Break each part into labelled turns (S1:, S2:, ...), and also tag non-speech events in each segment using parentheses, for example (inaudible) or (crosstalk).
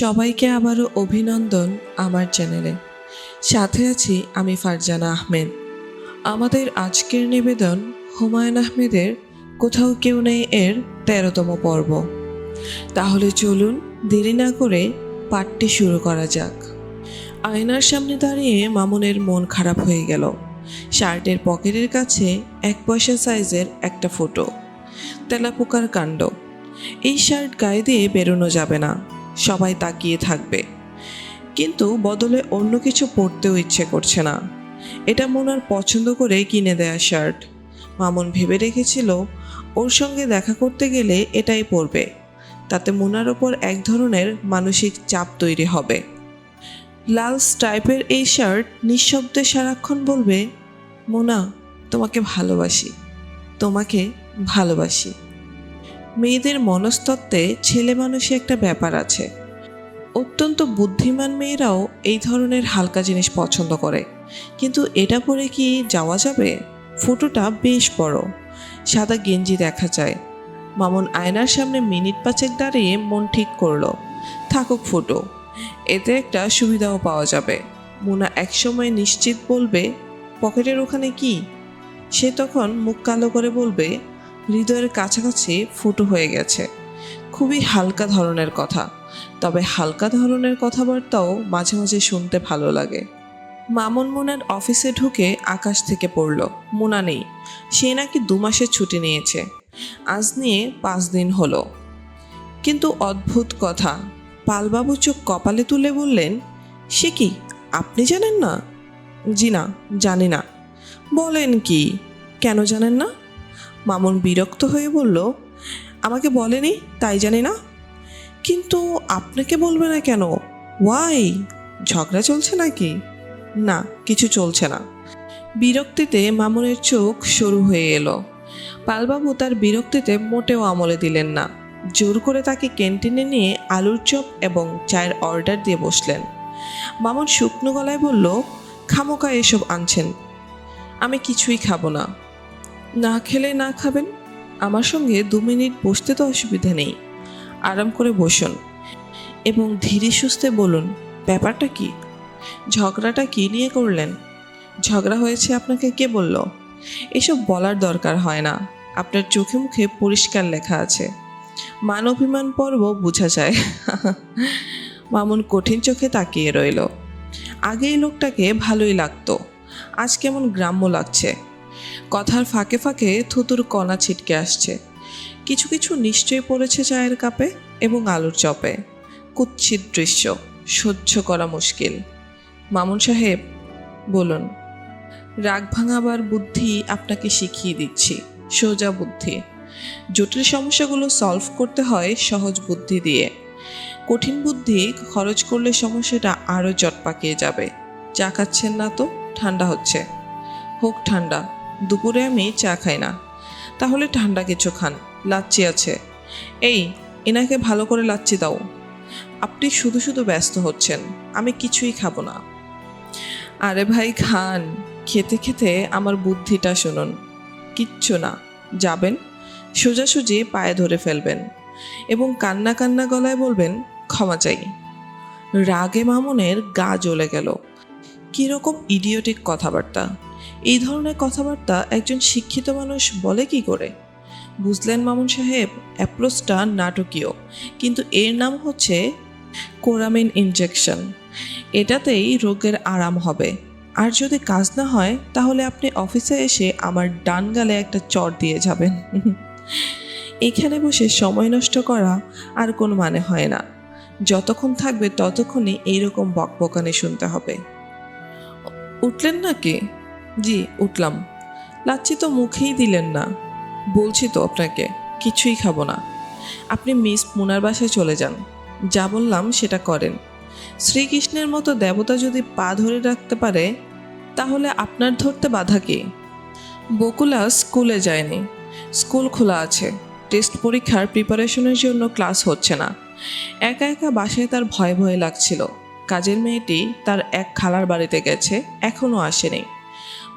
S1: সবাইকে আবারও অভিনন্দন আমার চ্যানেলে। সাথে আছি আমি ফারজানা আহমেদ। আমাদের আজকের নিবেদন হুমায়ুন আহমেদের কোথাও কেউ নেই এর তেরোতম পর্ব। তাহলে চলুন দেরি না করে পাঠটি শুরু করা যাক। আয়নার সামনে দাঁড়িয়ে মামুনের মন খারাপ হয়ে গেল। শার্টের পকেটের কাছে এক পয়সা সাইজের একটা ফটো। তেলাপোকার কাণ্ড। এই শার্ট গায়ে দিয়ে বেরোনো যাবে না। সবাই তাকিয়ে থাকবে। কিন্তু বদলে অন্য কিছু পরতেও ইচ্ছে করছে না। এটা মোনার পছন্দ করে কিনে দেয়া শার্ট। মামুন ভেবে রেখেছিল, ওর সঙ্গে দেখা করতে গেলে এটাই পরবে। তাতে মোনার ওপর এক ধরনের মানসিক চাপ তৈরি হবে। লাল স্ট্রাইপের এই শার্ট নিঃশব্দে সারাক্ষণ বলবে, মোনা, তোমাকে ভালোবাসি। তোমাকে ভালোবাসি। মেয়েদের মনস্তত্ত্বে ছেলে মানুষে একটা ব্যাপার আছে। অত্যন্ত বুদ্ধিমান মেয়েরাও এই ধরনের হালকা জিনিস পছন্দ করে। কিন্তু এটা পরে কি যাওয়া যাবে? ফটোটা বেশ বড়। সাদা গেঞ্জি দেখা যায়। মামুন আয়নার সামনে মিনিট পাঁচেক দাঁড়িয়ে মন ঠিক করল। থাকুক ফটো। এতে একটা সুবিধাও পাওয়া যাবে। মুনা একসময় নিশ্চিত বলবে, পকেটের ওখানে কি? সে তখন মুখ কালো করে বলবে হৃদয়ের কাছাকাছি ফুটো হয়ে গেছে। খুবই হালকা ধরনের কথা। তবে হালকা ধরনের কথাবার্তাও মাঝে মাঝে শুনতে ভালো লাগে। মামুন মুনার অফিসে ঢুকে আকাশ থেকে পড়ল। মুনা নেই। সে নাকি দু মাসের ছুটি নিয়েছে। আজ নিয়ে পাঁচ দিন হলো। কিন্তু অদ্ভুত কথা। পালবাবু চোখ কপালে তুলে বললেন, সে কি, আপনি জানেন না? জি না, জানি না। বলেন কি? কেন জানেন না? মামুন বিরক্ত হয়ে বলল, আমাকে বলেনি? তাই জানি না। কিন্তু আপনাকে বলবে না কেন? ওয়াই ঝগড়া চলছে নাকি? না, কিছু চলছে না। বিরক্তিতে মামুনের চোখ সরু হয়ে এলো। পালবাবু তার বিরক্তিতে মোটেও আমলে দিলেন না। জোর করে তাকে ক্যান্টিনে নিয়ে আলুর চপ এবং চায়ের অর্ডার দিয়ে বসলেন। মামুন শুকনো গলায় বলল খামোকা এসব আনছেন। আমি কিছুই খাব না। না খেলে না খাবেন? আমার সঙ্গে দু মিনিট বসতে তো অসুবিধা নেই। আরাম করে বসুন। এবং ধীরে সুস্থে বলুন, ব্যাপারটা কি? ঝগড়াটা কি নিয়ে করলেন? ঝগড়া হয়েছে আপনাকে কে বলল? এসব বলার দরকার হয় না। আপনার চোখে মুখে পরিষ্কার লেখা আছে। মান অভিমান পর্ব বোঝা যায়। (laughs) মামুন কঠিন চোখে তাকিয়ে রইল। আগে এই লোকটাকে ভালোই লাগতো। আজ কেমন গ্রাম্য লাগছে। কথার ফাঁকে ফাঁকে থুতুর কণা ছিটকে আসছে। কিছু কিছু নিশ্চয়ই পড়েছে চায়ের কাপে এবং আলুর চপে। কুৎসিত দৃশ্য, সহ্য করা মুশকিল। মামুন সাহেব, বলুন, রাগ ভাঙাবার বুদ্ধি আপনাকে শিখিয়ে দিচ্ছি, সোজা বুদ্ধি। জটিল সমস্যাগুলো সলভ করতে হয় সহজ বুদ্ধি দিয়ে। কঠিন বুদ্ধি খরচ করলে সমস্যাটা আরও জট পাকিয়ে যাবে। চা খাচ্ছেন না তো? ঠান্ডা হচ্ছে। হোক ঠান্ডা। দুপুরে আমি চা খাই না। তাহলে ঠান্ডা কিছু খান, লাচ্ছি আছে। এই, এনাকে ভালো করে লাচ্ছি দাও। আপনি শুধু শুধু ব্যস্ত হচ্ছেন, আমি কিছুই খাব না। আরে ভাই, খান। খেতে খেতে আমার বুদ্ধিটা শুনুন। কিচ্ছু না, যাবেন, সোজাসুজি পায়ে ধরে ফেলবেন এবং কান্না কান্না গলায় বলবেন, ক্ষমা চাই। রাগে মামুনের গা জ্বলে গেল। কীরকম ইডিওটিক কথাবার্তা। এই ধরনের কথাবার্তা একজন শিক্ষিত মানুষ বলে কি করে? বুঝলেন মামুন সাহেব, অ্যাপ্রোচটা নাটকীয়, কিন্তু এর নাম হচ্ছে কোরামিন ইনজেকশন। এটাতেই রোগের আরাম হবে। আর যদি কাজ না হয়, তাহলে আপনি অফিসে এসে আমার ডান গালে একটা চট দিয়ে যাবেন। এখানে বসে সময় নষ্ট করা আর কোনো মানে হয় না। যতক্ষণ থাকবে ততক্ষণই এইরকম বকবকানি শুনতে হবে। উঠলেন নাকি? জি, উঠলাম। লাচ্ছি তো মুখেই দিলেন না। বলছি তো আপনাকে, কিছুই খাব না। আপনি মিস মুনার বাসায় চলে যান। যা বললাম সেটা করেন। শ্রীকৃষ্ণের মতো দেবতা যদি পা ধরে রাখতে পারে, তাহলে আপনার ধরতে বাধা কি? বকুলা স্কুলে যায়নি। স্কুল খোলা আছে। টেস্ট পরীক্ষার প্রিপারেশনের জন্য ক্লাস হচ্ছে না। একা একা বাসায় তার ভয় ভয় লাগছিল। কাজের মেয়েটি তার এক খালার বাড়িতে গেছে, এখনও আসেনি।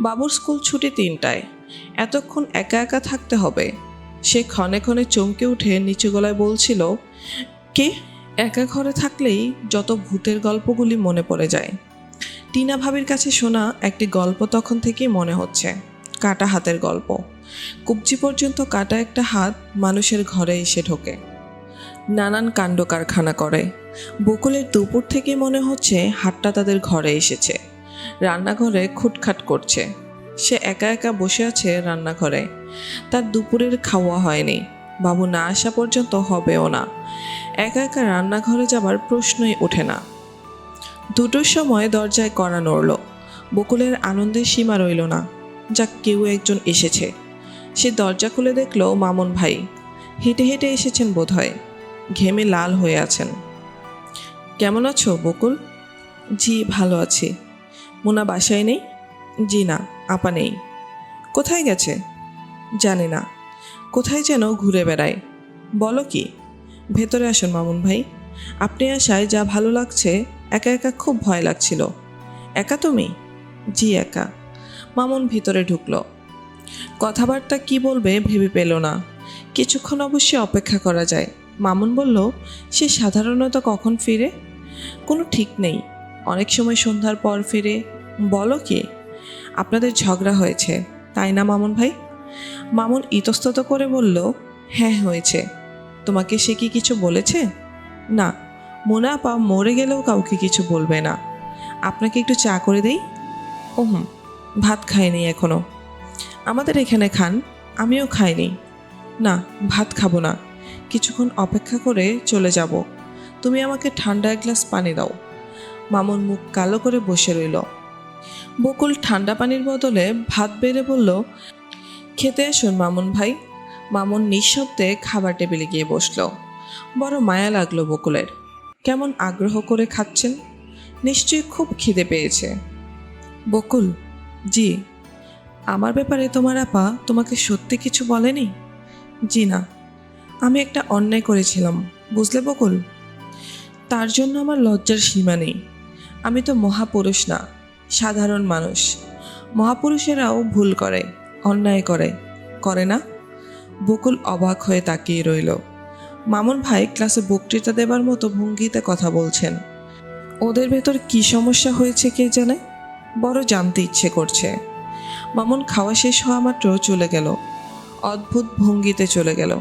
S1: বাবুর স্কুল ছুটি তিনটায়। এতক্ষণ একা একা থাকতে হবে। সে ক্ষণে ক্ষণে চমকে উঠে নিচু গলায় বলছিল, কে? একা ঘরে থাকলেই যত ভূতের গল্পগুলি মনে পড়ে যায় টিনা ভাবির কাছে শোনা একটি গল্প তখন থেকেই মনে হচ্ছে, কাটা হাতের গল্প। কুবজি পর্যন্ত কাটা একটা হাত মানুষের ঘরে এসে ঢোকে। নানান কাণ্ড কারখানা করে। বকুলের দুপুর থেকে মনে হচ্ছে হাটটা তাদের ঘরে এসেছে। রান্নাঘরে খুটখাট করছে। সে একা একা বসে আছে রান্নাঘরে। তার দুপুরের খাওয়া হয়নি। বাবু না আসা পর্যন্ত হবেও না। একা একা রান্নাঘরে যাবার প্রশ্নই ওঠে না। দুটোর সময় দরজায় কড়া নড়ল। বকুলের আনন্দের সীমা রইল না। যাক, কেউ একজন এসেছে। সে দরজা খুলে দেখল মামুন ভাই। হেঁটে হেঁটে এসেছেন বোধহয়। ঘেমে লাল হয়ে আছেন। কেমন আছো বকুল? জি, ভালো আছি। মোনা বাসায় নেই? জি না, আপা নেই। কোথায় গেছে? জানে না। কোথায় যেন ঘুরে বেড়ায়। বলো কি? ভেতরে আসুন মামুন ভাই। আপনি আসায় যা ভালো লাগছে, একা একা খুব ভয় লাগছিল। একা তুমি? জি, একা। মামুন ভিতরে ঢুকলো। কথাবার্তা কি বলবে ভেবে পেল না। কিছুক্ষণ অবশ্যই অপেক্ষা করা যায়। মামুন বলল, সে সাধারণত কখন ফিরে? কোনো ঠিক নেই। অনেক সময় সন্ধ্যার পর ফিরে, বলো কি? আপনাদের ঝগড়া হয়েছে, তাই না, মামুন ভাই? মামুন ইতস্তত করে বলল হ্যাঁ হয়েছে। তোমাকে সে কি কিছু বলেছে? না, মোনা আপা মরে গেলেও কাউকে কিছু বলবে না। আপনাকে একটু চা করে দেই? ও হুম ভাত খাইনি এখনও। আমাদের এখানে খান, আমিও খাইনি। না, ভাত খাব না। কিছুক্ষণ অপেক্ষা করে চলে যাব। তুমি আমাকে ঠান্ডা এক গ্লাস পানি দাও। মামুন মুখ কালো করে বসে রইল। বকুল ঠান্ডা পানির বদলে ভাত বেড়ে বলল, খেতে আসুন মামুন ভাই। মামুন নিঃশব্দে খাবার টেবিলে গিয়ে বসল। বড় মায়া লাগল বকুলের। কেমন আগ্রহ করে খাচ্ছেন? নিশ্চয়ই খুব খিদে পেয়েছে। বকুল, জি। আমার ব্যাপারে তোমার আপা তোমাকে সত্যি কিছু বলেনি? জি না। আমি একটা অন্যায় করেছিলাম, বুঝলে বকুল? তার জন্য আমার লজ্জার সীমা নেই। আমি তো মহাপুরুষ না, সাধারণ মানুষ। মহাপুরুষেরাও ভুল করে, অন্যায় করে। করে না? বকুল অবাক হয়ে তাকিয়ে রইল। মামুন ভাই ক্লাসে বক্তৃতা দেবার মতো ভঙ্গিতে কথা বলছেন। ওদের ভেতর কি সমস্যা হয়েছে কে জানে? বড় জানতে ইচ্ছে করছে। মামুন খাওয়া শেষ হওয়া মাত্র চলে গেল। অদ্ভুত ভঙ্গিতে চলে গেল।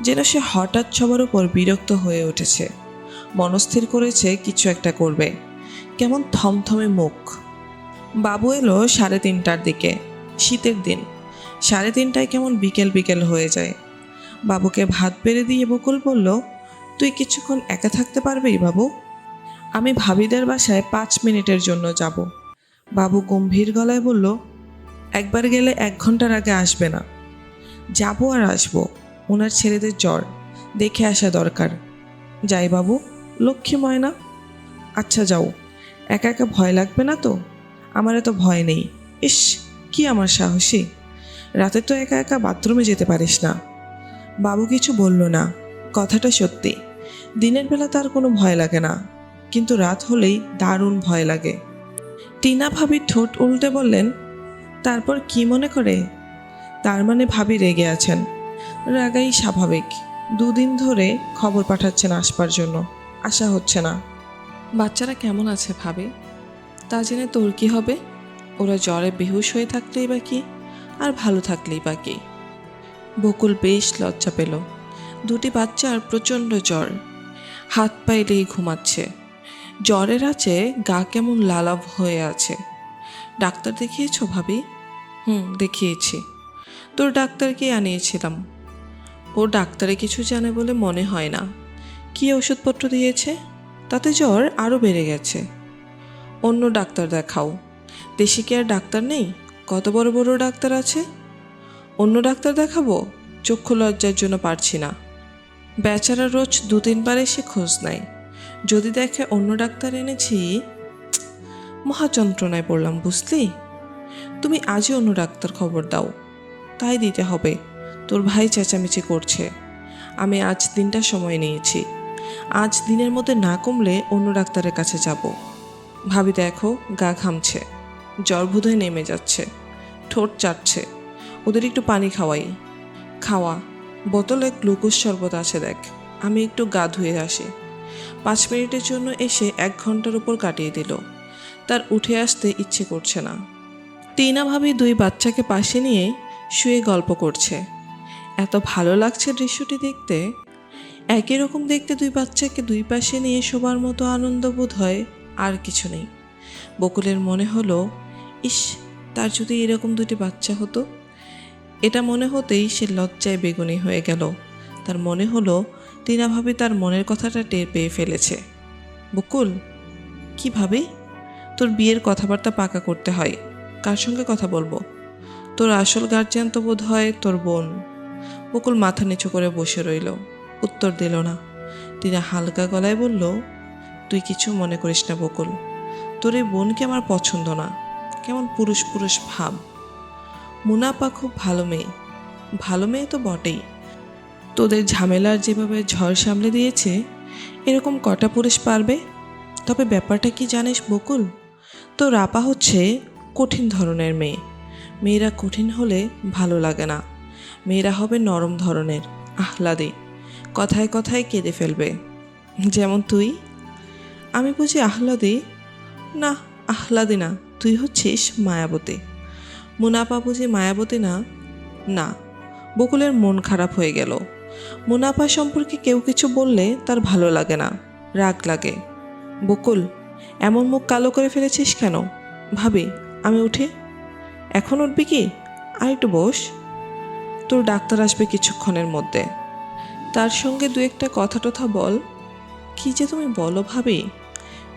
S1: যেন সে হঠাৎ সবার উপর বিরক্ত হয়ে উঠেছে। মনস্থির করেছে কিছু একটা করবে। কেমন থমথমে মুখ। বাবু এলো সাড়ে তিনটার দিকে, শীতের দিন। সাড়ে তিনটায় কেমন বিকেল বিকেল হয়ে যায়। বাবুকে ভাত বেড়ে দিয়ে বকুল বলল, তুই কিছুক্ষণ একা থাকতে পারবি বাবু? আমি ভাবিদের বাসায় পাঁচ মিনিটের জন্য যাব। বাবু গম্ভীর গলায় বলল, একবার গেলে এক ঘণ্টার আগে আসবে না। যাব আর আসব। ওনার ছেলেদের জ্বর, দেখে আসা দরকার। যাই বাবু, লক্ষ্মী ময়না। আচ্ছা যাও। একা একা ভয় লাগবে না তো? আমার এত ভয় নেই। ইস, কি আমার সাহসী। রাতে তো একা একা বাথরুমে যেতে পারিস না। বাবু কিছু বলল না। কথাটা সত্যি। দিনের বেলা তার কোনো ভয় লাগে না। কিন্তু রাত হলেই দারুণ ভয় লাগে। টিনা ভাবি ঠোঁট উল্টে বললেন, তারপর কি মনে করে? তার মানে ভাবি রেগে আছেন। রাগাই স্বাভাবিক। দুদিন ধরে খবর পাঠাচ্ছেন আসবার জন্য। আশা হচ্ছে না। বাচ্চারা কেমন আছে ভাবে? তা জেনে তোর কি হবে? ওরা জ্বরে বেহুশ হয়ে থাকলেই বা কি? আর ভালো থাকলেই বা কি? বকুল বেশ লজ্জা পেল। দুটি বাচ্চার প্রচণ্ড জ্বর। হাত পাইলেই ঘুমাচ্ছে। জ্বরের আছে গা কেমন লালাভ হয়ে আছে। ডাক্তার দেখিয়েছো ভাবি? হুম, দেখিয়েছি। তোর ডাক্তারকে আনিয়েছিলাম। ও ডাক্তারে কিছু জানে বলে মনে হয় না। কি ওষুধপত্র দিয়েছে? তাতে জ্বর আরও বেড়ে গেছে। অন্য ডাক্তার দেখাও। দেশি কি আর ডাক্তার নেই? কত বড় বড় ডাক্তার আছে? অন্য ডাক্তার দেখাবো? চক্ষু লজ্জার জন্য পারছি না। বেচারা রোজ দু তিনবার এসে খোঁজ নেয়। যদি দেখে অন্য ডাক্তার এনেছি মহা যন্ত্রণায় পড়লাম, বুঝলি? তুমি আজই অন্য ডাক্তার খবর দাও। তাই দিতে হবে। তোর ভাই চেঁচামেচি করছে। আমি আজ দিনটা সময় নিয়েছি। আজ দিনের মধ্যে না কমলে অন্য ডাক্তারের কাছে যাব। ভাবি দেখো, গা ঘামছে, জ্বর বোধহয় নেমে যাচ্ছে, ঠোঁট চাটছে। ওদের একটু পানি খাওয়াই। খাওয়া, বোতলে গ্লুকোজ শরবত আছে দেখ, আমি একটু গা ধুয়ে আসি। পাঁচ মিনিটের জন্য এসে এক ঘণ্টার উপর কাটিয়ে দিল। তার উঠে আসতে ইচ্ছে করছে না। টিনা ভাবি দুই বাচ্চাকে পাশে নিয়ে শুয়ে গল্প করছে। এত ভালো লাগছে দৃশ্যটি দেখতে। একই রকম দেখতে দুই বাচ্চাকে দুই পাশে নিয়ে শোবার মতো আনন্দ বোধ হয়, আর কিছু নেই। বকুলের মনে হলো, ইস, তার যদি এরকম দুটি বাচ্চা হতো? এটা মনে হতেই সে লজ্জায় বেগুনি হয়ে গেল। তার মনে হলো, টিনা ভাবি তার মনের কথাটা টের পেয়ে ফেলেছে। বকুল, কি তোর বিয়ের কথাবার্তা পাকা করতে হয়। কার সঙ্গে কথা বলব? তোর আসল গার্জিয়ান তো বোধ হয় তোর বোন। বকুল মাথা নিচু করে বসে রইল। উত্তর দিল না। টিনা হালকা গলায় বলল, তুই কিছু মনে করিস না বকুল। তোর এই বোনকে আমার পছন্দ না। কেমন পুরুষ পুরুষ ভাব। মুনাপা খুব ভালো মেয়ে। ভালো মেয়ে তো বটেই। তোদের ঝামেলার যেভাবে ঝড় সামলে দিয়েছে, এরকম কটা পুরুষ পারবে? তবে ব্যাপারটা কি জানিস বকুল? তো রাপা হচ্ছে কঠিন ধরনের মেয়ে। মেয়েরা কঠিন হলে ভালো লাগে না। মেয়েরা হবে নরম ধরনের, আহ্লাদে। কথায় কথায় কেঁদে ফেলবে। যেমন তুই। আমি বুঝি আহ্লাদি। না আহ্লাদি না, তুই হচ্ছিস মায়াবতী। মুনাপা বুঝি মায়াবতী না? না। বকুলের মন খারাপ হয়ে গেল। মুনাফা সম্পর্কে কেউ কিছু বললে তার ভালো লাগে না, রাগ লাগে। বকুল, এমন মুখ কালো করে ফেলেছিস কেন? ভাবি, আমি উঠি। এখন উঠবি কি? আর একটু বস। তোর ডাক্তার আসবে কিছুক্ষণের মধ্যে। তার সঙ্গে দু একটা কথা টথা বল। কি যে তুমি বলো ভাবি?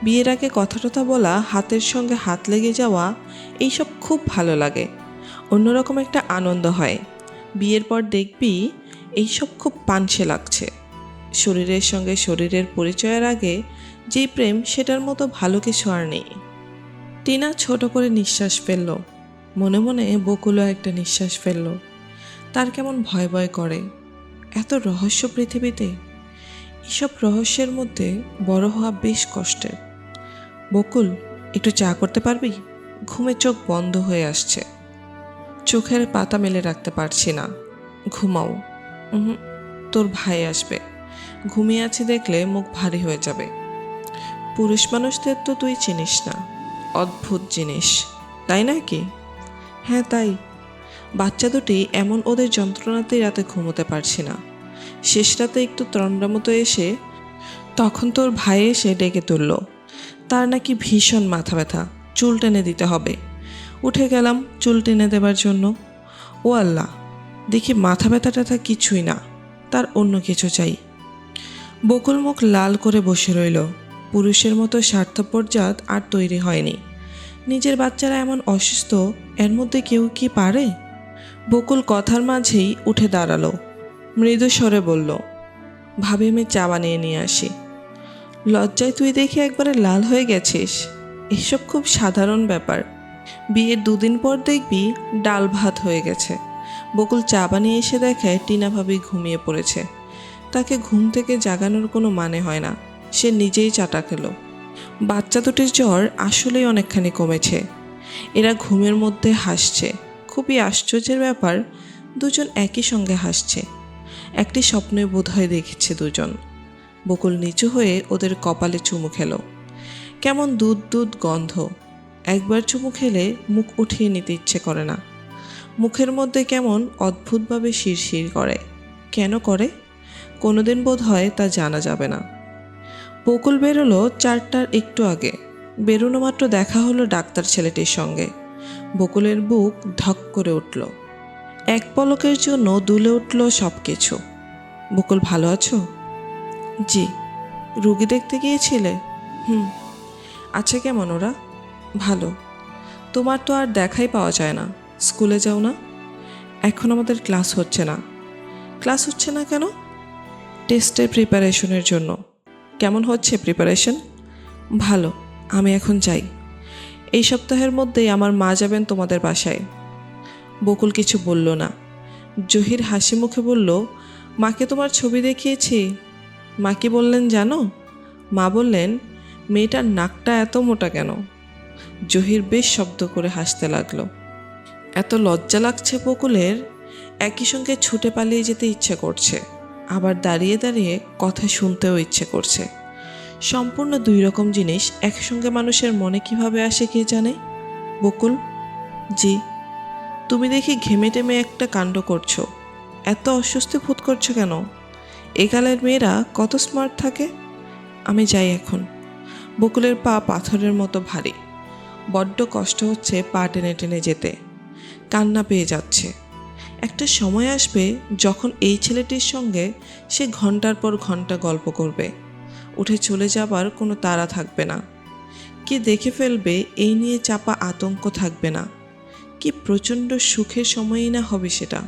S1: বিয়ের আগে কথা টথা বলা, হাতের সঙ্গে হাত লেগে যাওয়া, এইসব খুব ভালো লাগে। অন্যরকম একটা আনন্দ হয়। বিয়ের পর দেখবি, এইসব খুব পানসে লাগছে। শরীরের সঙ্গে শরীরের পরিচয়ের আগে যে প্রেম, সেটার মতো ভালো কিছু আর নেই। টিনা ছোট করে নিঃশ্বাস ফেলল। মনে মনে বকুলও একটা নিঃশ্বাস ফেলল। তার কেমন ভয় ভয় করে। এত রহস্য পৃথিবীতে? এসব রহস্যের মধ্যে বড় হওয়া বেশ কষ্টের। বকুল, একটু চা করতে পারবি? ঘুমে চোখ বন্ধ হয়ে আসছে। চোখের পাতা মেলে রাখতে পারছি না। ঘুমাও। তোর ভাই আসবে। ঘুমিয়ে আছি দেখলে মুখ ভারী হয়ে যাবে। পুরুষ মানুষদের তো তুই চিনিস না। অদ্ভুত জিনিস। তাই না কি হ্যাঁ তাই। বাচ্চা দুটি এমন ওদের যন্ত্রণাতেই রাতে ঘুমোতে পারছি না। শেষ রাতে একটু তরণ্ডা মতো এসে তখন তোর ভাই এসে ডেকে তুলল। তার নাকি ভীষণ মাথা ব্যথা, চুল টেনে দিতে হবে। উঠে গেলাম চুল টেনে দেবার জন্য। ও আল্লাহ, দেখি মাথা ব্যথা ট্যাথা কিছুই না, তার অন্য কিছু চাই। বকুল মুখ লাল করে বসে রইল। পুরুষের মতো স্বার্থপর জাত আর তৈরি হয়নি। নিজের বাচ্চারা এমন অসুস্থ, এর মধ্যে কেউ কি পারে? বকুল কথার মাঝেই উঠে দাঁড়াল। মৃদু স্বরে বলল, ভাবি, আমি চা বানিয়ে নিয়ে আসি। লজ্জায় তুই দেখে একবারে লাল হয়ে গেছিস। এসব খুব সাধারণ ব্যাপার। বিয়ের দুদিন পর দেখবি ডাল ভাত হয়ে গেছে। বকুল চা বানিয়ে এসে দেখায় টিনা ভাবি ঘুমিয়ে পড়েছে। তাকে ঘুম থেকে জাগানোর কোনো মানে হয় না। সে নিজেই চাটা খেলো। বাচ্চা দুটির জ্বর আসলেই অনেকখানি কমেছে। এরা ঘুমের মধ্যে হাসছে। খুবই আশ্চর্যের ব্যাপার, দুজন একই সঙ্গে হাসছে। একটি স্বপ্নে বোধহয় দেখেছে দুজন। বকুল নিচু হয়ে ওদের কপালে চুমু খেলো। কেমন দুধ দুধ গন্ধ। একবার চুমু খেলে মুখ উঠিয়ে নিতে ইচ্ছে করে না। মুখের মধ্যে কেমন অদ্ভুতভাবে শিরশির করে। কেন করে? কোনোদিন বোধ হয় তা জানা যাবে না। বকুল বেরোলো চারটার একটু আগে। বেরোনো মাত্র দেখা হলো ডাক্তার ছেলেটির সঙ্গে। বকুলের বুক ধক করে উঠল। এক পলকের জন্য দুলে উঠল সব কিছু বকুল ভালো আছো? জি। রুগী দেখতে গিয়েছিলে? হুম। আছে কেমন ওরা? ভালো। তোমার তো আর দেখাই পাওয়া যায় না। স্কুলে যাও না? এখন আমাদের ক্লাস হচ্ছে না। ক্লাস হচ্ছে না কেন? টেস্টের প্রিপারেশনের জন্য। কেমন হচ্ছে প্রিপারেশন? ভালো আমি এখন যাই। এই সপ্তাহের মধ্যেই আমার মা যাবেন তোমাদের বাসায়। বকুল কিছু বলল না। জহির হাসি মুখে বলল, মাকে তোমার ছবি দেখিয়েছি। মা কি বললেন জানো? মা বললেন, মেয়েটার নাকটা এত মোটা কেন? জহির বেশ শব্দ করে হাসতে লাগল। এত লজ্জা লাগছে বকুলের, একই সঙ্গে ছুটে পালিয়ে যেতে ইচ্ছে করছে। আবার দাঁড়িয়ে দাঁড়িয়ে কথা শুনতেও ইচ্ছে করছে। সম্পূর্ণ দুই রকম জিনিস একসঙ্গে মানুষের মনে কীভাবে আসে কে জানে? বকুল, জি। তুমি দেখি ঘেমে টেমে একটা কাণ্ড করছ। এত অস্বস্তি বোধ করছ কেন? একালের মেয়েরা কত স্মার্ট থাকে? আমি যাই এখন। বকুলের পা পাথরের মতো ভারী। বড্ড কষ্ট হচ্ছে পা টেনে টেনে যেতে। কান্না পেয়ে যাচ্ছে। একটা সময় আসবে যখন এই ছেলেটির সঙ্গে সে ঘণ্টার পর ঘণ্টা গল্প করবে। উঠে চলে যাবার কোনো তাড়া থাকবে না। কে দেখে ফেলবে এই নিয়ে চাপা আতঙ্ক থাকবে না। কি প্রচণ্ড সুখের সময়ই না হবে সেটা।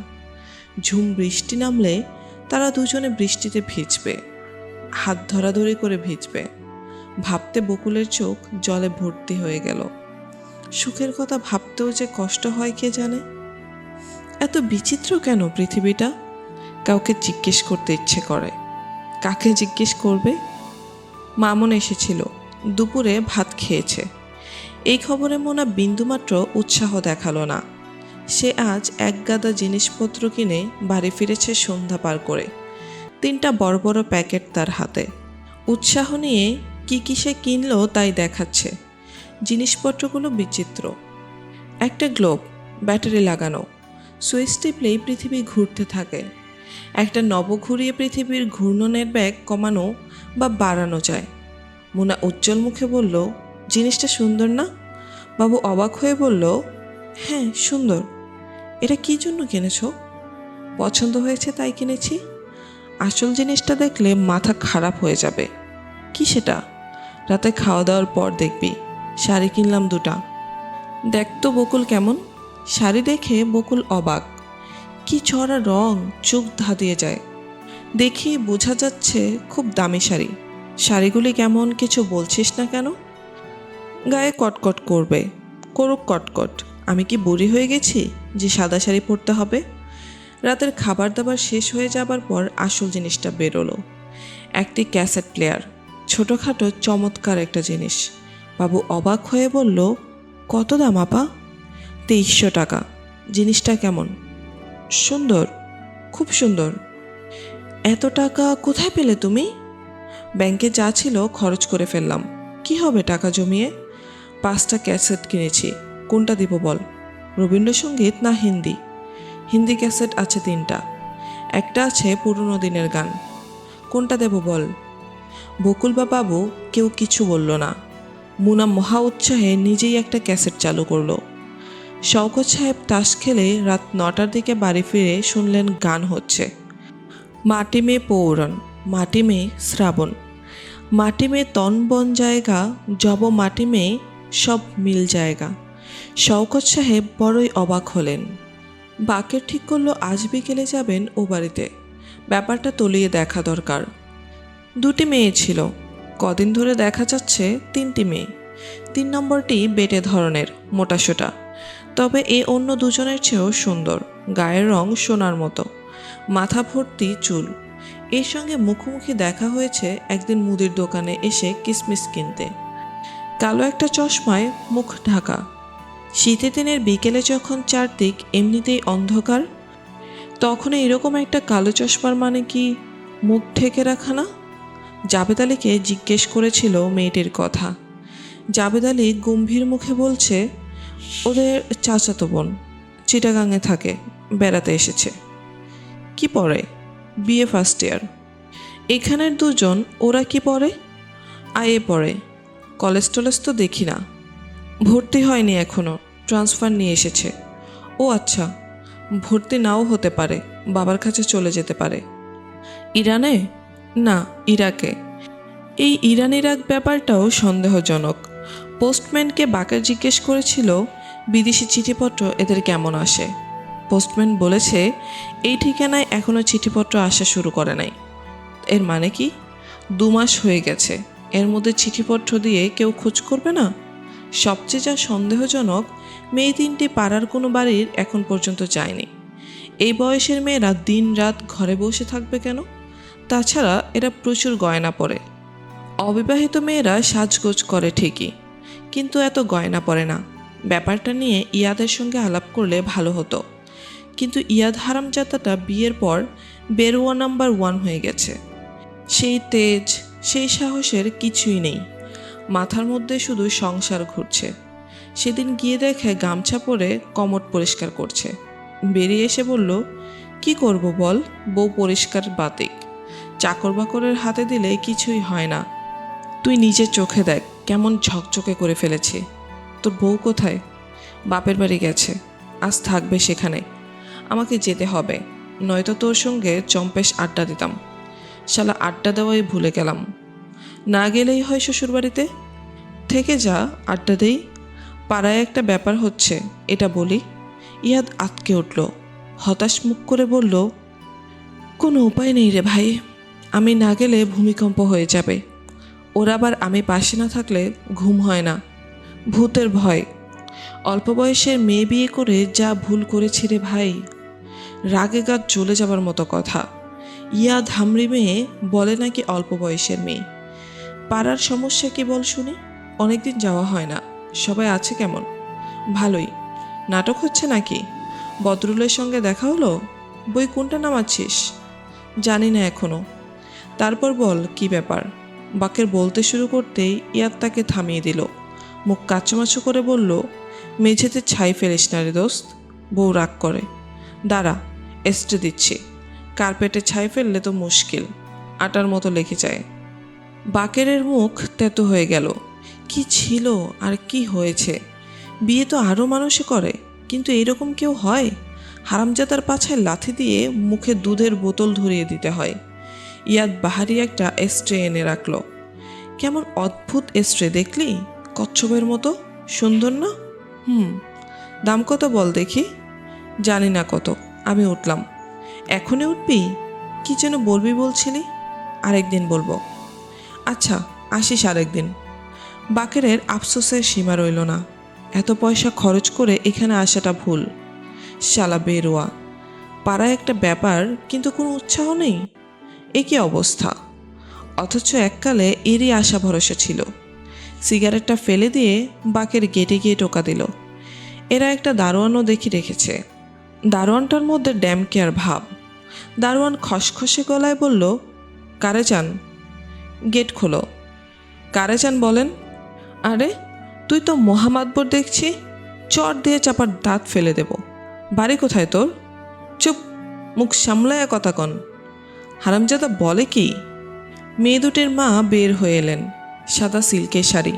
S1: ঝুম বৃষ্টি নামলে তারা দুজনে বৃষ্টিতে ভিজবে। হাত ধরাধরি করে ভিজবে। ভাবতে বকুলের চোখ জলে ভর্তি হয়ে গেল। সুখের কথা ভাবতেও যে কষ্ট হয় কে জানে? এত বিচিত্র কেন পৃথিবীটা? কাউকে জিজ্ঞেস করতে ইচ্ছে করে। কাকে জিজ্ঞেস করবে? মামন এসেছিল। দুপুরে ভাত খেয়েছে। এই খবরে মোনা বিন্দুমাত্র উৎসাহ দেখাল না। সে আজ এক গাদা জিনিসপত্র কিনে বাড়ি ফিরেছে সন্ধ্যা পার করে। তিনটা বড় বড় প্যাকেট তার হাতে। উৎসাহ নিয়ে কি কী সে কিনলো তাই দেখাচ্ছে। জিনিসপত্রগুলো বিচিত্র। একটা গ্লোব, ব্যাটারি লাগানো। সুইচ টিপলেই পৃথিবী ঘুরতে থাকে। একটা নবঘুরিয়ে পৃথিবীর ঘূর্ণনের ব্যাগ কমানো বা বাড়ানো যায়। মোনা উজ্জ্বল মুখে বলল, জিনিসটা সুন্দর না? বাবু অবাক হয়ে বলল হ্যাঁ সুন্দর। এটা কি জন্য কিনেছো? পছন্দ হয়েছে তাই কিনেছি। আসল জিনিসটা দেখলে মাথা খারাপ হয়ে যাবে। কি সেটা? রাতে খাওয়া দাওয়ার পর দেখবি। শাড়ি কিনলাম দুটা। দেখ তো বকুল কেমন। শাড়ি দেখে বকুল অবাক। কি ছড়া রং, চোখ ধাঁধিয়ে যায়। দেখি বোঝা যাচ্ছে খুব দামি শাড়ি। শাড়িগুলি কেমন কিছু বলছিস না কেন? গায়ে কটকট করবে, করুক কটকট। আমি কি বুড়ি হয়ে গেছি যে সাদা শাড়ি পরতে হবে? রাতের খাবার দাবার শেষ হয়ে যাবার পর আসল জিনিসটা বেরোলো। একটি ক্যাসেট প্লেয়ার, ছোটোখাটো চমৎকার একটা জিনিস। বাবু অবাক হয়ে বলল, কত দাম আপা? তেইশশো টাকা। জিনিসটা কেমন? সুন্দর, খুব সুন্দর। এত টাকা কোথায় পেলে তুমি? ব্যাংকে যা ছিল খরচ করে ফেললাম। কি হবে টাকা জমিয়ে? পাঁচটা ক্যাসেট কিনেছি। কোনটা দিব বল? রবীন্দ্রসঙ্গীত না হিন্দি? হিন্দি ক্যাসেট আছে তিনটা। একটা আছে পুরনো দিনের গান। কোনটা দেব বল? বকুল বা বাবু কেউ কিছু বলল না। মুনা মহা উৎসাহে নিজেই একটা ক্যাসেট চালু করল। শওকত সাহেব তাস খেলে রাত নটার দিকে বাড়ি ফিরে শুনলেন গান হচ্ছে। মাটি মে পৌরণ, মাটি মে শ্রাবণ। মাটি মে তন বন জায়গা, জব মাটি মে সব মিল জায়গা। শওকত সাহেব বড়ই অবাক হলেন। বাকের ঠিক করল আজ বিকেলে যাবেন ও বাড়িতে। ব্যাপারটা তলিয়ে দেখা দরকার। দুটি মেয়ে ছিল। কদিন ধরে দেখা যাচ্ছে তিনটি মেয়ে। তিন নম্বরটি বেটে ধরনের মোটাসোটা তবে এ অন্য দুজনের চেয়েও সুন্দর, গায়ের রং সোনার মতো। মাথা ভর্তি চুল। এর সঙ্গে মুখোমুখি দেখা হয়েছে একদিন মুদির দোকানে এসে কিসমিস কিনতে। কালো একটা চশমায় মুখ ঢাকা। শীতের দিনের বিকেলে যখন চারদিক এমনিতেই অন্ধকার তখন এরকম একটা কালো চশমার মানে কি মুখ ঢেকে রাখা না? জাবেদ আলীকে জিজ্ঞেস করেছিল মেয়েটির কথা। জাবেদ আলী গম্ভীর মুখে বলছে, ওদের চাচাতো বোন চিটাগাঙে থাকে, বেড়াতে এসেছে। কি পড়ে? বিএ ফার্স্ট ইয়ার এখানের দুজন ওরা কি পড়ে? আইএ পড়ে। কলেজ টলেজ তো দেখি না। ভর্তি হয়নি এখনও ট্রান্সফার নিয়ে এসেছে। ও আচ্ছা ভর্তি নাও হতে পারে, বাবার কাছে চলে যেতে পারে। ইরানে? না, ইরাকে। এই ইরান ইরাক ব্যাপারটাও সন্দেহজনক। পোস্টম্যানকে বাকার জিজ্ঞেস করেছিল, বিদেশি চিঠিপত্র এদের কেমন আসে? পোস্টম্যান বলেছে, এই ঠিকানায় এখনও চিঠিপত্র আসা শুরু করে নাই। এর মানে কি? দু মাস হয়ে গেছে। এর মধ্যে চিঠিপত্র দিয়ে কেউ খোঁজ করবে না? সবচেয়ে যা সন্দেহজনক, মেয়ে তিনটি পাড়ার কোনো বাড়ির এখন পর্যন্ত যায়নি। এই বয়সের মেয়েরা দিন রাত ঘরে বসে থাকবে কেন? তাছাড়া এরা প্রচুর গয়না পরে। অবিবাহিত মেয়েরা সাজগোজ করে ঠিকই, কিন্তু এত গয়না পরে না। ব্যাপারটা নিয়ে ইয়াদের সঙ্গে আলাপ করলে ভালো হতো। কিন্তু ইয়াদ হারামজাদাটা বিয়ের পর বেরোয়া নাম্বার ওয়ান হয়ে গেছে। সেই তেজ, সেই সাহসের কিছুই নেই। মাথার মধ্যে শুধু সংসার ঘুরছে। সেদিন গিয়ে দেখে গামছা পরে কমট পরিষ্কার করছে। বেরিয়ে এসে বলল, কি করব বল, বউ পরিষ্কার বাতিক। চাকর বাকরের হাতে দিলে কিছুই হয় না। তুই নিজের চোখে দেখ, কেমন ঝকঝকে করে ফেলেছে। তোর বউ কোথায়? বাপের বাড়ি গেছে। আজ থাকবে সেখানে। আমাকে যেতে হবে। নয়তো তোর সঙ্গে চম্পেশ আড্ডা দিতাম। শালা আড্ডা দেওয়াই ভুলে গেলাম। না গেলেই হয় শ্বশুরবাড়িতে? থেকে যা, আড্ডা দেই। পাড়ায় একটা ব্যাপার হচ্ছে, এটা বলি। ইয়াদ আতকে উঠল। হতাশ মুখ করে বলল, কোনো উপায় নেই রে ভাই। আমি না গেলে ভূমিকম্প হয়ে যাবে। ওর আবার আমি পাশে না থাকলে ঘুম হয় না। ভূতের ভয়। অল্প বয়সের মেয়ে বিয়ে করে যা ভুল করেছি রে ভাই রাগে গাত জ্বলে যাবার মতো কথা। ইয়া ধামড়ি মেয়ে বলে নাকি অল্প বয়সের মেয়ে। পাড়ার সমস্যা কি বল শুনি? অনেকদিন যাওয়া হয় না। সবাই আছে কেমন? ভালোই। নাটক হচ্ছে নাকি? বদরুলের সঙ্গে দেখা হলো? বই কোনটা নামাচ্ছিস? জানি না এখনও। তারপর বল কি ব্যাপার? বাকের বলতে শুরু করতেই ইয়াদ তাকে থামিয়ে দিল। মুখ কাচুমাচু করে বলল, মেঝেতে ছাই ফেলিস না রে দোস্ত। বউ রাগ করে। দাঁড়া এস্টে দিচ্ছি। কার্পেটে ছাই ফেললে তো মুশকিল, আটার মতো লেগে যায়। বাকেরের মুখ তেতো হয়ে গেল। কি ছিল আর কি হয়েছে? বিয়ে তো আরও মানুষে করে, কিন্তু এরকম কেউ হয়? হারামজাদার পাছায় লাথি দিয়ে মুখে দুধের বোতল ধরিয়ে দিতে হয়। ইয়াদ বাহারি একটা এস্ট্রে এনে রাখল। কেমন অদ্ভুত এস্ট্রে দেখলি? কচ্ছপের মতো? সুন্দর না? হুম, দাম কত বল দেখি? জানি না কত। আমি উঠলাম। এখনই উঠবি? কি যেন বলবি বলছিলি? আরেকদিন বলব। আচ্ছা আসিস আরেকদিন। বাকেরের আফসোসের সীমা রইল না। এত পয়সা খরচ করে এখানে আসাটা ভুল। শালা বেরোয়া। পাড়ায় একটা ব্যাপার, কিন্তু কোনো উৎসাহ নেই। এ কি অবস্থা? অথচ এককালে এরই আশা ভরসা ছিল। সিগারেটটা ফেলে দিয়ে বাকের গেটে গিয়ে টোকা দিল। এরা একটা দারোয়ানও দেখি রেখেছে। দারোয়ানটার মধ্যে ড্যাম কেয়ার ভাব? দারোয়ান খসখসে গলায় বলল কারে চান গেট খোলো। কারে চান বলেন, আরে, তুই তো মহামাতবর দেখছি, চট দিয়ে চাপার দাঁত ফেলে দেব। বাড়ি কোথায় তোর? চুপ, মুখ সামলায়া কথা কন। হারামজাদা বলে কি? মেয়ে দুটির মা বের হয়ে এলেন, সাদা সিল্কের শাড়ি,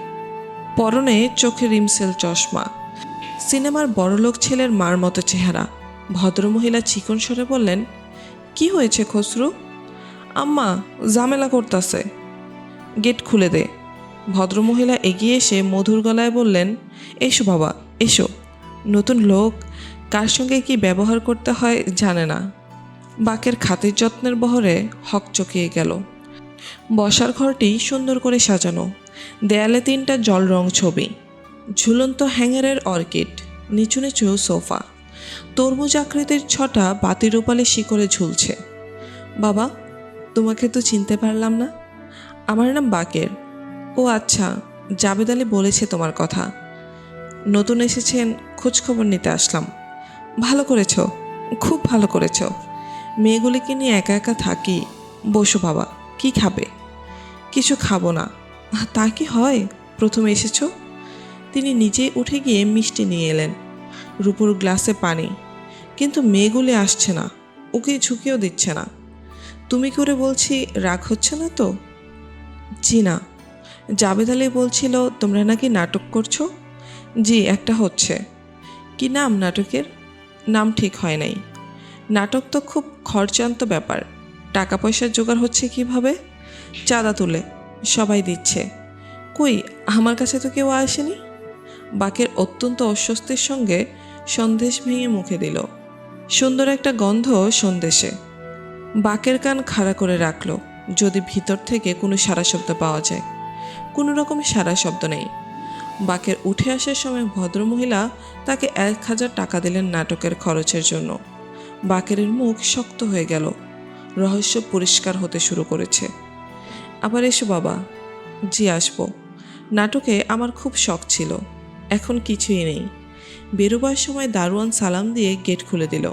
S1: পরনে চোখে রিমসেল চশমা। সিনেমার বড়লোক ছেলের মার মতো চেহারা। ভদ্রমহিলা চিকন সরে বললেন, কি হয়েছে খসরু? আম্মা, ঝামেলা করতাছে। গেট খুলে দে। ভদ্রমহিলা এগিয়ে এসে মধুর গলায় বললেন, এসো বাবা, এসো। নতুন লোক, কার সঙ্গে কি ব্যবহার করতে হয় জানে না। বাকের খাতির যত্নের বহরে হক চকিয়ে গেল। বসার ঘরটি সুন্দর করে সাজানো। দেয়ালে তিনটা জল রং ছবি। ঝুলন্ত হ্যাঙ্গারের অর্কিড, নিচু নিচু সোফা। তরমুজ আকৃতির ছটা বাতির রূপালে শিকড়ে ঝুলছে। বাবা, তোমাকে তো চিনতে পারলাম না। আমার নাম বাকের। ও আচ্ছা জাবেদ আলী বলেছে তোমার কথা। নতুন এসেছেন, খোঁজখবর নিতে আসলাম। ভালো করেছ, খুব ভালো করেছ। মেয়েগুলিকে নিয়ে একা একা থাকি। বসো বাবা, কি খাবে? কিছু খাব না। তা কি হয়? প্রথমে এসেছ? তিনি নিজে উঠে গিয়ে মিষ্টি নিয়ে এলেন। রূপুর গ্লাসে পানি। কিন্তু মেয়েগুলি আসছে না, ওকে ঝুঁকিও দিচ্ছে না। তুমি করে বলছি রাগ হচ্ছে না তো? জি না। জাবেদ আলী বলছিল, তোমরা নাকি নাটক করছ? জি, একটা হচ্ছে। কি নাম নাটকের? নাম ঠিক হয় নাই। নাটক তো খুব খরচান্ত ব্যাপার। টাকা পয়সার জোগাড় হচ্ছে কীভাবে? চাঁদা তুলে, সবাই দিচ্ছে। কই, আমার কাছে তো কেউ আসেনি? বাকের অত্যন্ত অস্বস্তির সঙ্গে সন্দেশ ভেঙে মুখে দিল। সুন্দর একটা গন্ধ সন্দেশে। বাকের কান খাড়া করে রাখল, যদি ভিতর থেকে কোনো সারা শব্দ পাওয়া যায়। কোনো রকম সারা শব্দ নেই। বাকের উঠে আসার সময় ভদ্রমহিলা তাকে এক হাজার টাকা দিলেন নাটকের খরচের জন্য। বাকের মুখ শক্ত হয়ে গেল। রহস্য পরিষ্কার হতে শুরু করেছে। আবার এসো বাবা, জি আসব। নাটকে আমার খুব শখ ছিল। এখন কিছুই নেই। বেরোবার সময় দারোয়ান সালাম দিয়ে গেট খুলে দিল।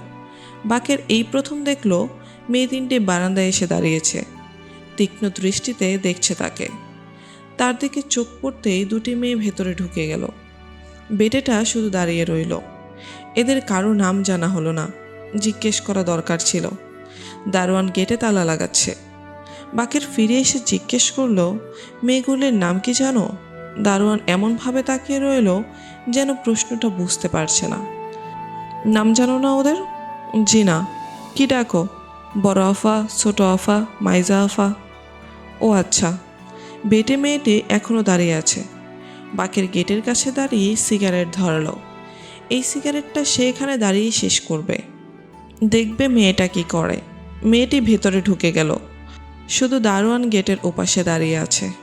S1: বাকের এই প্রথম দেখল, মেয়ে তিনটে বারান্দায় এসে দাঁড়িয়েছে। তীক্ষ্ণ দৃষ্টিতে দেখছে তাকে। তার দিকে চোখ পড়তেই দুটি মেয়ে ভেতরে ঢুকে গেল। বেটেটা শুধু দাঁড়িয়ে রইল। এদের কারও নাম জানা হলো না, জিজ্ঞেস করা দরকার ছিল। দারোয়ান গেটে তালা লাগাচ্ছে। বাকের ফিরে এসে জিজ্ঞেস করল, মেয়েগুলির নাম কি জানো? দারোয়ান এমনভাবে তাকিয়ে রইল যেন প্রশ্নটা বুঝতে পারছে না। নাম জানো না ওদের? জি না কি ডাকো? বড় আফা, ছোট আফা, মাইজা আফা? ও আচ্ছা বেটে মেয়েটি এখনও দাঁড়িয়ে আছে। বাকের গেটের কাছে দাঁড়িয়ে সিগারেট ধরালো। এই সিগারেটটা সে এখানে দাঁড়িয়ে শেষ করবে। দেখবে মেয়েটা কি করে। মেয়েটি ভেতরে ঢুকে গেল। শুধু দারোয়ান গেটের ওপাশে দাঁড়িয়ে আছে।